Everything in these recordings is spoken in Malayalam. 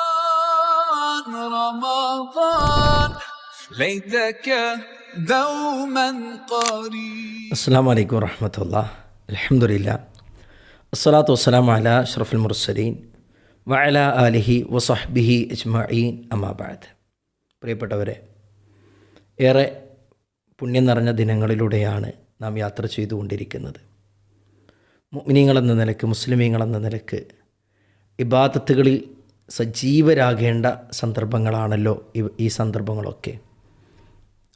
رمضان رمضان ليتك دوما قريب അസ്സാം വലൈക്കും വറഹമത്തുള്ള അലഹമുല്ല അസ്സലാത്തു വസ്സലാം അല അഷ്റഫുൽ മുർസലീൻ വഅല ആലിഹി വസഹ്ബിഹി അജ്മഈൻ അമാബാദ് പ്രിയപ്പെട്ടവരെ ഏറെ പുണ്യം നിറഞ്ഞ ദിനങ്ങളിലൂടെയാണ് നാം യാത്ര ചെയ്തുകൊണ്ടിരിക്കുന്നത് മുഅ്മിനീങ്ങളെന്ന നിലക്ക് മുസ്ലിമീങ്ങളെന്ന നിലക്ക് ഇബാദത്തുകളിൽ സജീവരാകേണ്ട സന്ദർഭങ്ങളാണല്ലോ ഈ സന്ദർഭങ്ങളൊക്കെ.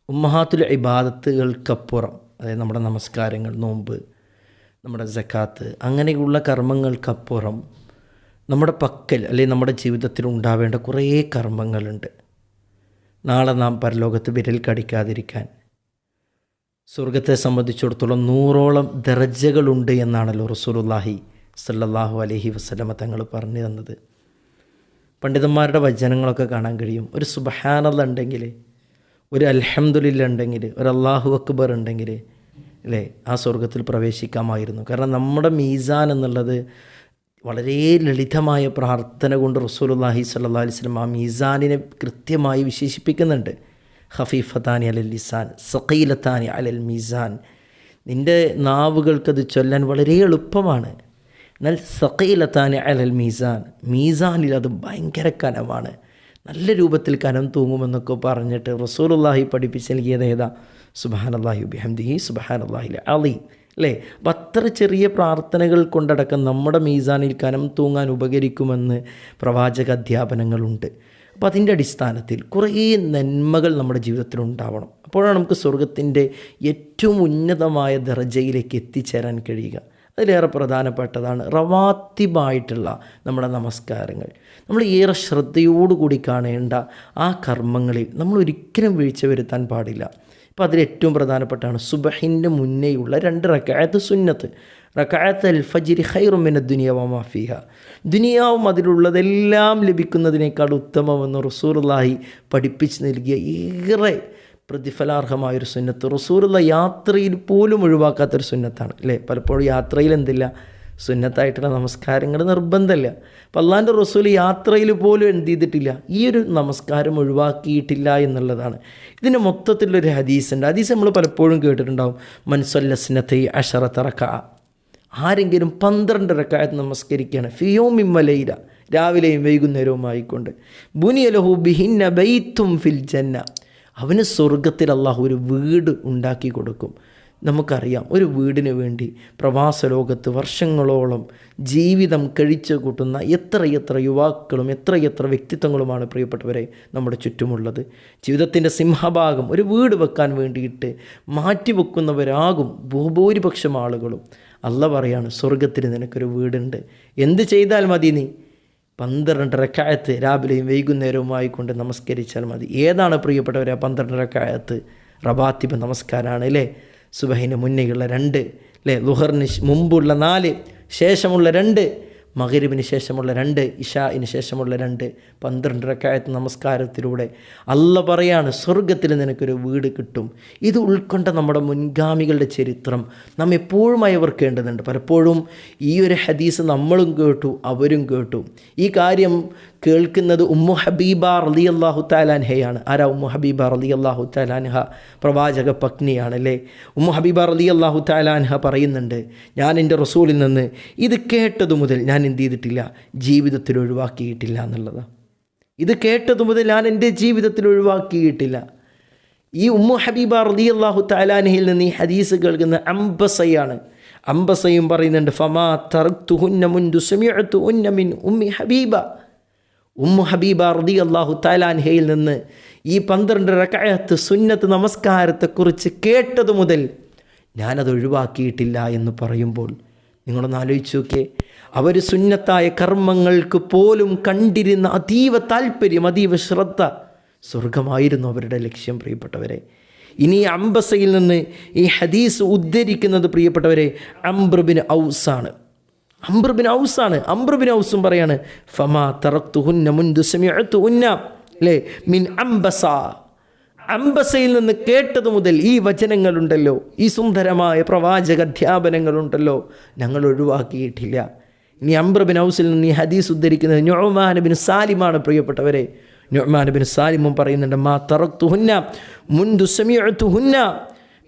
ഉമ്മഹാത്തുൽ ഇബാദത്തുകൾക്കപ്പുറം അതായത് നമ്മുടെ നമസ്കാരങ്ങൾ നോമ്പ് നമ്മുടെ ജക്കാത്ത് അങ്ങനെയുള്ള കർമ്മങ്ങൾക്കപ്പുറം നമ്മുടെ പക്കൽ അല്ലെങ്കിൽ നമ്മുടെ ജീവിതത്തിൽ ഉണ്ടാവേണ്ട കുറേ കർമ്മങ്ങളുണ്ട്. നാളെ നാം പരലോകത്ത് വിരൽ കടിക്കാതിരിക്കാൻ. സ്വർഗത്തെ സംബന്ധിച്ചിടത്തോളം നൂറോളം ദർജകളുണ്ട് എന്നാണല്ലോ റസൂലുള്ളാഹി സല്ലല്ലാഹു അലൈഹി വസല്ലമ തങ്ങൾ പറഞ്ഞു തന്നത്. പണ്ഡിതന്മാരുടെ വചനങ്ങളൊക്കെ കാണാൻ കഴിയും. ഒരു സുബഹാനത ഉണ്ടെങ്കിൽ ഒരു അൽഹംദുലില്ല ഉണ്ടെങ്കിൽ ഒരു അള്ളാഹു അക്ബർ ഉണ്ടെങ്കിൽ അല്ലേ ആ സ്വർഗത്തിൽ പ്രവേശിക്കാമായിരുന്നു. കാരണം നമ്മുടെ മീസാൻ എന്നുള്ളത് വളരെ ലളിതമായ പ്രാർത്ഥന കൊണ്ട് റസൂലുള്ളാഹി സ്വല്ലല്ലാഹി അലൈഹി വസല്ലം ആ മീസാനിനെ കൃത്യമായി വിശേഷിപ്പിക്കുന്നുണ്ട്. ഖഫീഫത്താനി അലൽ ലിസാൻ സഖീലത്താനി അലൽ മീസാൻ. നിന്റെ നാവുകൾക്കത് ചൊല്ലാൻ വളരെ എളുപ്പമാണ്. എന്നാൽ സഖീലത്താനി അലൽ മീസാൻ. മീസാനിൽ അത് ഭയങ്കര കനമാണ്. നല്ല രൂപത്തിൽ കനം തൂങ്ങുമെന്നൊക്കെ പറഞ്ഞിട്ട് റസൂലുള്ളാഹി പഠിപ്പിച്ച് നൽകിയത് ഏതാ? അള്ളാഹി ബിഹംദിഹി അള്ളാഹി അലി. അല്ലേ? അപ്പം അത്ര ചെറിയ പ്രാർത്ഥനകൾ കൊണ്ടടക്കം നമ്മുടെ മീസാനിൽ കനം തൂങ്ങാൻ ഉപകരിക്കുമെന്ന് പ്രവാചക അധ്യാപനങ്ങളുണ്ട്. അപ്പോൾ അതിന്റെ അടിസ്ഥാനത്തിൽ കുറേ നന്മകൾ നമ്മുടെ ജീവിതത്തിൽ ഉണ്ടാവണം. അപ്പോഴാണ് നമുക്ക് സ്വർഗത്തിന്റെ ഏറ്റവും ഉന്നതമായ ദർജയിലേക്ക് എത്തിച്ചേരാൻ കഴിയുക. അതിലേറെ പ്രധാനപ്പെട്ടതാണ് റവാത്തിബായിട്ടുള്ള നമ്മുടെ നമസ്കാരങ്ങൾ. നമ്മൾ ഏറെ ശ്രദ്ധയോടുകൂടി കാണേണ്ട ആ കർമ്മങ്ങളിൽ നമ്മൾ ഒരിക്കലും വീഴ്ച വരുത്താൻ പാടില്ല. ഇപ്പോൾ അതിലേറ്റവും പ്രധാനപ്പെട്ടാണ് സുബഹിന്റെ മുന്നേയുള്ള രണ്ട് റക്കായത്ത് സുന്നത്ത്. റക്കായത്ത് അൽ ഫജിരി ഹൈറുമിന ദുനിയാവ ദുനിയാവും അതിലുള്ളതെല്ലാം ലഭിക്കുന്നതിനേക്കാൾ ഉത്തമമെന്ന് റസൂർലാഹി പഠിപ്പിച്ച് നൽകിയ ഏറെ പ്രതിഫലാർഹമായൊരു സുന്നത്ത്. റസൂറുള്ള യാത്രയിൽ പോലും ഒഴിവാക്കാത്തൊരു സുന്നത്താണ് അല്ലേ? പലപ്പോഴും യാത്രയിൽ എന്തില്ല? സുന്നത്തായിട്ടുള്ള നമസ്കാരങ്ങൾ നിർബന്ധമല്ല. അപ്പം അള്ളാന്റെ റസൂൽ യാത്രയിൽ പോലും എന്ത് ചെയ്തിട്ടില്ല? ഈ ഒരു നമസ്കാരം ഒഴിവാക്കിയിട്ടില്ല എന്നുള്ളതാണ്. ഇതിന് മൊത്തത്തിലൊരു ഹദീസ് ഉണ്ട് ഹദീസ് നമ്മൾ പലപ്പോഴും കേട്ടിട്ടുണ്ടാവും. മൻസൊല്ലസ്നത്തെ അഷറത്തറക്ക ആരെങ്കിലും പന്ത്രണ്ട് റക്കായത്ത് നമസ്കരിക്കുകയാണ്. ഫിയോമിം വലയില രാവിലെയും വൈകുന്നേരവും ആയിക്കൊണ്ട് ബുനിയലഹു ബിഹിന്ന ബൈത്തും ഫിൽ ജന്ന. അവന് സ്വർഗത്തിൽ അള്ളാഹു ഒരു വീട് ഉണ്ടാക്കി കൊടുക്കും. നമുക്കറിയാം ഒരു വീടിന് വേണ്ടി പ്രവാസ ലോകത്ത് വർഷങ്ങളോളം ജീവിതം കഴിച്ചു കൂട്ടുന്ന എത്രയെത്ര യുവാക്കളും എത്രയെത്ര വ്യക്തിത്വങ്ങളുമാണ് പ്രിയപ്പെട്ടവരെ നമ്മുടെ ചുറ്റുമുള്ളത്. ജീവിതത്തിന്റെ സിംഹഭാഗം ഒരു വീട് വെക്കാൻ വേണ്ടിയിട്ട് മാറ്റിവെക്കുന്നവരാകും ഭൂഭൂരിപക്ഷം ആളുകളും. അല്ല പറയാണ് സ്വർഗത്തിൽ നിനക്കൊരു വീടുണ്ട്. എന്ത് ചെയ്താൽ മതി നീ? പന്ത്രണ്ട് റക്കായത്ത് രാവിലെയും വൈകുന്നേരവുമായി കൊണ്ട് നമസ്കരിച്ചാൽ മതി. ഏതാണ് പ്രിയപ്പെട്ടവരെ പന്ത്രണ്ട് റക്കായത്ത്? റബാത്തിബ് നമസ്കാരമാണ് അല്ലേ? സുബഹിന് മുന്നേയുള്ള രണ്ട് അല്ലേ? ലുഹറിന് മുമ്പുള്ള നാല് ശേഷമുള്ള രണ്ട് മകരിബിന് ശേഷമുള്ള രണ്ട് ഇഷായിന് ശേഷമുള്ള രണ്ട് പന്ത്രണ്ട് റക്കായത്ത് നമസ്കാരത്തിലൂടെ അല്ല പറയാണ് സ്വർഗത്തിൽ നിനക്കൊരു വീട് കിട്ടും. ഇത് ഉൾക്കൊണ്ട നമ്മുടെ മുൻഗാമികളുടെ ചരിത്രം നാം എപ്പോഴും അയവർക്കേണ്ടതുണ്ട് പലപ്പോഴും ഈ ഒരു ഹദീസ് നമ്മളും കേട്ടു അവരും കേട്ടു. ഈ കാര്യം കേൾക്കുന്നത് ഉമ്മു ഹബീബ റലി അള്ളാഹു താലാൻഹയാണ് ആരാ ഉമ്മു ഹബീബ റലി അള്ളാഹു താലാൻഹ പ്രവാചക പത്നിയാണ് അല്ലേ? ഉമ്മു ഹബീബ റലി അള്ളാഹു താലാൻഹ പറയുന്നുണ്ട് ഞാൻ എന്റെ റസൂലിൽ നിന്ന് ഇത് കേട്ടതു മുതൽ ഞാൻ എന്ത് ചെയ്തിട്ടില്ല? ജീവിതത്തിൽ ഒഴിവാക്കിയിട്ടില്ല എന്നുള്ളത്. ഇത് കേട്ടത് മുതൽ ഞാൻ എന്റെ ജീവിതത്തിൽ ഒഴിവാക്കിയിട്ടില്ല. ഈ ഉമ്മു ഹബീബ റതി അള്ളാഹു താലാൻഹയിൽ നിന്ന് ഈ ഹദീസ് കേൾക്കുന്ന അംബസയാണ്. അംബസയും പറയുന്നുണ്ട് ഫമാ തറക്തുഹുന്ന മുൻദു സമിഅത്തു ഉന്ന മിൻ ഉമ്മി ഹബീബ. ഉമ്മു ഹബീബ റതി അള്ളാഹു താലാൻഹയിൽ നിന്ന് ഈ പന്ത്രണ്ട് റക്കായത്ത് സുന്നത്ത് നമസ്കാരത്തെക്കുറിച്ച് കേട്ടതു മുതൽ ഞാനത് ഒഴിവാക്കിയിട്ടില്ല എന്ന് പറയുമ്പോൾ നിങ്ങളൊന്ന് ആലോചിച്ച് നോക്കിയേ അവർ സുന്നത്തായ കർമ്മങ്ങൾക്ക് പോലും കണ്ടിരുന്ന അതീവ താല്പര്യം അതീവ ശ്രദ്ധ സ്വർഗമായിരുന്നു അവരുടെ ലക്ഷ്യം പ്രിയപ്പെട്ടവരെ. ഇനി അംബസയിൽ നിന്ന് ഈ ഹദീസ് ഉദ്ധരിക്കുന്നത് പ്രിയപ്പെട്ടവരെ അംബ്രബിൻ ഔസാണ് അംബ്രബിൻ ഔസാണ് അംബ്രബിൻ ഔസും പറയാണ് ഫമാ തറക്തുഹുന്ന മുൻദു സമിഅത്തു ഉന്ന അല്ലേ മിൻ അംബസ. അംബസയിൽ നിന്ന് കേട്ടതു മുതൽ ഈ വചനങ്ങളുണ്ടല്ലോ ഈ സുന്ദരമായ പ്രവാചക അധ്യാപനങ്ങളുണ്ടല്ലോ ഞങ്ങൾ ഒഴിവാക്കിയിട്ടില്ല. ഇനി അംബ്രബിൻ ഔസിൽ നിന്ന് ഈ ഹദീസ് ഉദ്ധരിക്കുന്നത് ഞൊഹ്മാനബിൻ സാലിമാണ് പ്രിയപ്പെട്ടവരെ. ഞൊമാനബിൻ സാലിമും പറയുന്നുണ്ട് മാ തറക്തുഹുന്ന മുൻദു സമയത്തുഹുന്ന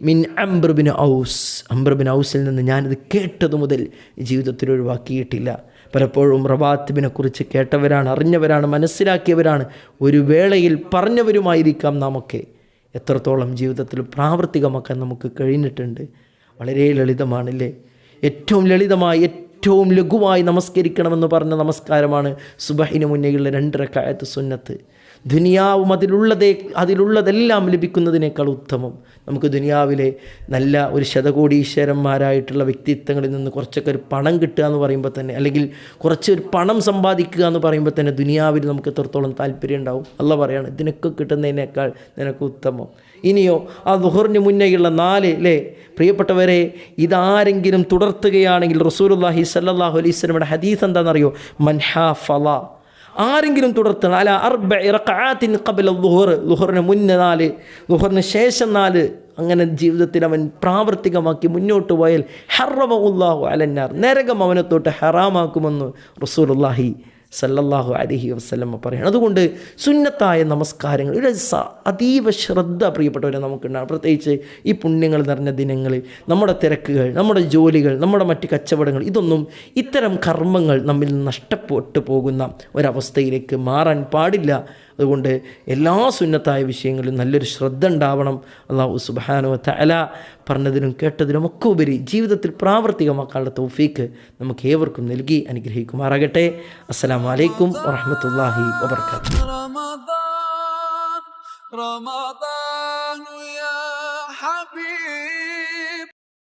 മിൻ അംബ്രബിൻ ഔസ്. അംബ്രബിൻ ഔസിൽ നിന്ന് ഞാനിത് കേട്ടതു മുതൽ ജീവിതത്തിൽ ഒഴിവാക്കിയിട്ടില്ല. പലപ്പോഴും റബാത്തിബിനെക്കുറിച്ച് കേട്ടവരാണ് അറിഞ്ഞവരാണ് മനസ്സിലാക്കിയവരാണ്. ഒരു വേളയിൽ പറഞ്ഞവരുമായിരിക്കാം നാമൊക്കെ. എത്രത്തോളം ജീവിതത്തിൽ പ്രാവർത്തികമാക്കാൻ നമുക്ക് കഴിഞ്ഞിട്ടുണ്ട്. വളരെ ലളിതമാണല്ലേ? ഏറ്റവും ലളിതമായി ഏറ്റവും ലഘുവായി നമസ്കരിക്കണമെന്ന് പറഞ്ഞ നമസ്കാരമാണ് സുബഹിന് മുന്നേയുള്ള രണ്ട് റക്കായത്ത് സുന്നത്ത്. ദുനിയാവും അതിലുള്ളതേ അതിലുള്ളതെല്ലാം ലഭിക്കുന്നതിനേക്കാൾ ഉത്തമം. നമുക്ക് ദുനിയാവിലെ നല്ല ഒരു ശതകോടീശ്വരന്മാരായിട്ടുള്ള വ്യക്തിത്വങ്ങളിൽ നിന്ന് കുറച്ചൊക്കെ ഒരു പണം കിട്ടുക എന്ന് പറയുമ്പോൾ തന്നെ അല്ലെങ്കിൽ കുറച്ച് ഒരു പണം സമ്പാദിക്കുക എന്ന് പറയുമ്പോൾ തന്നെ ദുനിയാവിൽ നമുക്ക് എത്രത്തോളം താല്പര്യം ഉണ്ടാവും? അല്ല പറയാണ് ഇതിനൊക്കെ കിട്ടുന്നതിനേക്കാൾ നിനക്ക് ഉത്തമം. ഇനിയോ ആ ദുഹറിന് മുന്നേയുള്ള നാല് അല്ലേ പ്രിയപ്പെട്ടവരെ ഇതാരെങ്കിലും തുടർത്തുകയാണെങ്കിൽ റസൂലുല്ലാഹി സല്ലാഹു അലൈഹി സ്വലമിയുടെ ഹദീസ് എന്താണെന്നറിയോ? മൻഹാ ഫല ആരെങ്കിലും തുടർത്തണം അല്ല അർബ ഇറക്കാത്തിൻ കബല ലുഹർ ലുഹറിന് മുന്നേ നാല് ലുഹറിന് ശേഷം നാല്. അങ്ങനെ ജീവിതത്തിൽ അവൻ പ്രാവർത്തികമാക്കി മുന്നോട്ട് പോയാൽ ഹറമുല്ലാഹു അലന്നാർ നരകം അവനെ തൊട്ട് ഹറാമാക്കുമെന്ന് റസൂലുല്ലാഹി സല്ലല്ലാഹു അലഹി വസ്ലമ്മ പറയണം. അതുകൊണ്ട് സുന്നത്തായ നമസ്കാരങ്ങൾ ഒരു അതീവ ശ്രദ്ധ പ്രിയപ്പെട്ടവരെ നമുക്കുണ്ടാകും പ്രത്യേകിച്ച് ഈ പുണ്യങ്ങൾ നിറഞ്ഞ ദിനങ്ങളിൽ നമ്മുടെ തിരക്കുകൾ നമ്മുടെ ജോലികൾ നമ്മുടെ മറ്റ് കച്ചവടങ്ങൾ ഇതൊന്നും ഇത്തരം കർമ്മങ്ങൾ നമ്മിൽ നഷ്ടപ്പെട്ടു പോകുന്ന ഒരവസ്ഥയിലേക്ക് മാറാൻ പാടില്ല. അതുകൊണ്ട് എല്ലാ സുന്നത്തായ വിഷയങ്ങളിലും നല്ലൊരു ശ്രദ്ധ ഉണ്ടാവണം. അള്ളാഹു സുബാനോ തല പറഞ്ഞതിനും കേട്ടതിനും ഒക്കെ ഉപരി ജീവിതത്തിൽ പ്രാവർത്തികമാക്കാനുള്ള തോഫീക്ക് നമുക്ക് ഏവർക്കും നൽകി അനുഗ്രഹിക്കുമാറാകട്ടെ. അസ്സാം വലൈക്കും വാഹമത്തല്ലാഹി വാത്തു